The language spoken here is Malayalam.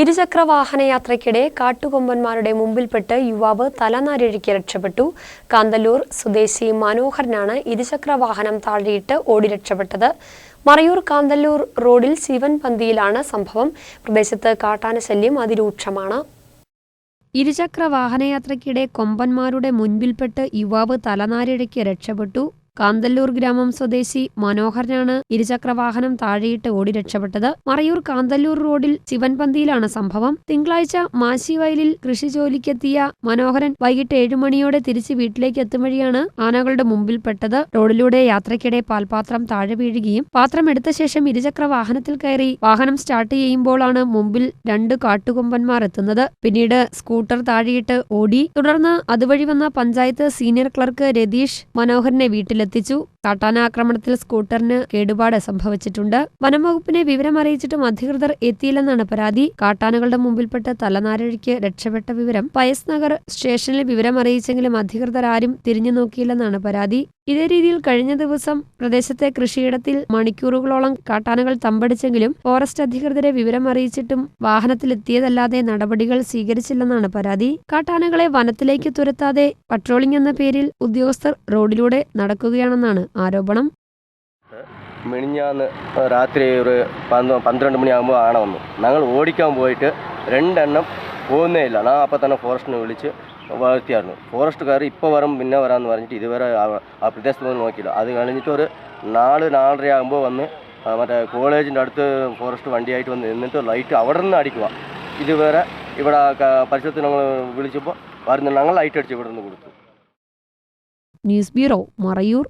ഇരുചക്ര വാഹനയാത്രയ്ക്കിടെ കാട്ടുകൊമ്പന്മാരുടെ മുമ്പിൽപ്പെട്ട് യുവാവ് തലനാരിഴയ്ക്ക് രക്ഷപ്പെട്ടു. കാന്തല്ലൂർ സ്വദേശി മനോഹരനാണ് ഇരുചക്ര വാഹനം താഴെയിട്ട് ഓടി രക്ഷപ്പെട്ടത്. മറയൂർ കാന്തല്ലൂർ റോഡിൽ ശിവൻ പന്തിയിലാണ് സംഭവം. പ്രദേശത്ത് കാട്ടാന ശല്യം അതിരൂക്ഷമാണ്. ഇരുചക്ര വാഹനയാത്രയ്ക്കിടെ കൊമ്പന്മാരുടെ മുൻപിൽപ്പെട്ട് യുവാവ് തലനാരിഴയ്ക്ക് രക്ഷപ്പെട്ടു. കാന്തല്ലൂർ ഗ്രാമം സ്വദേശി മനോഹരനാണ് ഇരുചക്ര വാഹനം താഴെയിട്ട് ഓടി രക്ഷപ്പെട്ടത്. മറയൂർ കാന്തല്ലൂർ റോഡിൽ ശിവൻപന്തിയിലാണ് സംഭവം. തിങ്കളാഴ്ച മാശിവയലിൽ കൃഷി ജോലിക്കെത്തിയ മനോഹരൻ വൈകിട്ട് ഏഴു മണിയോടെ തിരിച്ച് വീട്ടിലേക്ക് എത്തും വഴിയാണ് ആനകളുടെ മുമ്പിൽപ്പെട്ടത്. റോഡിലൂടെ യാത്രയ്ക്കിടെ പാൽപാത്രം താഴെ വീഴുകയും പാത്രം എടുത്ത ശേഷം ഇരുചക്ര വാഹനത്തിൽ കയറി വാഹനം സ്റ്റാർട്ട് ചെയ്യുമ്പോഴാണ് മുമ്പിൽ രണ്ട് കാട്ടുകൊമ്പന്മാർ എത്തുന്നത്. പിന്നീട് സ്കൂട്ടർ താഴെയിട്ട് ഓടി. തുടർന്ന് അതുവഴി വന്ന പഞ്ചായത്ത് സീനിയർ ക്ലർക്ക് രതീഷ് മനോഹരനെ വീട്ടിലെത്തിച്ചു കാട്ടാന ആക്രമണത്തിൽ സ്കൂട്ടറിന് കേടുപാട് സംഭവിച്ചിട്ടുണ്ട്. വനംവകുപ്പിനെ വിവരം അറിയിച്ചിട്ടും അധികൃതർ എത്തിയില്ലെന്നാണ് പരാതി. കാട്ടാനകളുടെ മുമ്പിൽപ്പെട്ട് തലനാരഴിക്ക് രക്ഷപ്പെട്ട വിവരം പയസ് നഗർ സ്റ്റേഷനിൽ വിവരം അറിയിച്ചെങ്കിലും അധികൃതർ ആരും തിരിഞ്ഞു നോക്കിയില്ലെന്നാണ് പരാതി. ഇതേ രീതിയിൽ കഴിഞ്ഞ ദിവസം പ്രദേശത്തെ കൃഷിയിടത്തിൽ മണിക്കൂറുകളോളം കാട്ടാനകൾ തമ്പടിച്ചെങ്കിലും ഫോറസ്റ്റ് അധികൃതരെ വിവരം അറിയിച്ചിട്ടും വാഹനത്തിലെത്തിയതല്ലാതെ നടപടികൾ സ്വീകരിച്ചില്ലെന്നാണ് പരാതി. കാട്ടാനകളെ വനത്തിലേക്ക് തുരത്താതെ പട്രോളിംഗ് എന്ന പേരിൽ ഉദ്യോഗസ്ഥർ റോഡിലൂടെ നടക്കുകയാണെന്നാണ് ആരോപണം. മിനിഞ്ഞാന്ന് രാത്രി ഒരു പന്ത് പന്ത്രണ്ട് മണിയാകുമ്പോൾ ആണ വന്നു. ഞങ്ങൾ ഓടിക്കാൻ പോയിട്ട് രണ്ടെണ്ണം പോകുന്നേ ഇല്ല. ഞാൻ അപ്പം തന്നെ ഫോറസ്റ്റിനെ വിളിച്ച് വളർത്തിയായിരുന്നു. ഫോറസ്റ്റുകാർ ഇപ്പോൾ വരും പിന്നെ വരാമെന്ന് പറഞ്ഞിട്ട് ഇതുവരെ ആ- പ്രദേശത്ത് പോയി നോക്കിയില്ല. അത് കഴിഞ്ഞിട്ട് ഒരു നാല് നാലര ആകുമ്പോൾ വന്ന് മറ്റേ കോളേജിന്റെ അടുത്ത് ഫോറസ്റ്റ് വണ്ടിയായിട്ട് വന്ന് നിന്നിട്ട് ലൈറ്റ് അവിടെ നിന്ന് അടിക്കുക ഇതുവരെ ഇവിടെ പരിസരത്ത് ഞങ്ങൾ വിളിച്ചപ്പോൾ വരുന്ന ഞങ്ങൾ ലൈറ്റ് അടിച്ച് ഇവിടെ നിന്ന് കൊടുത്തു. News bureau Marayur.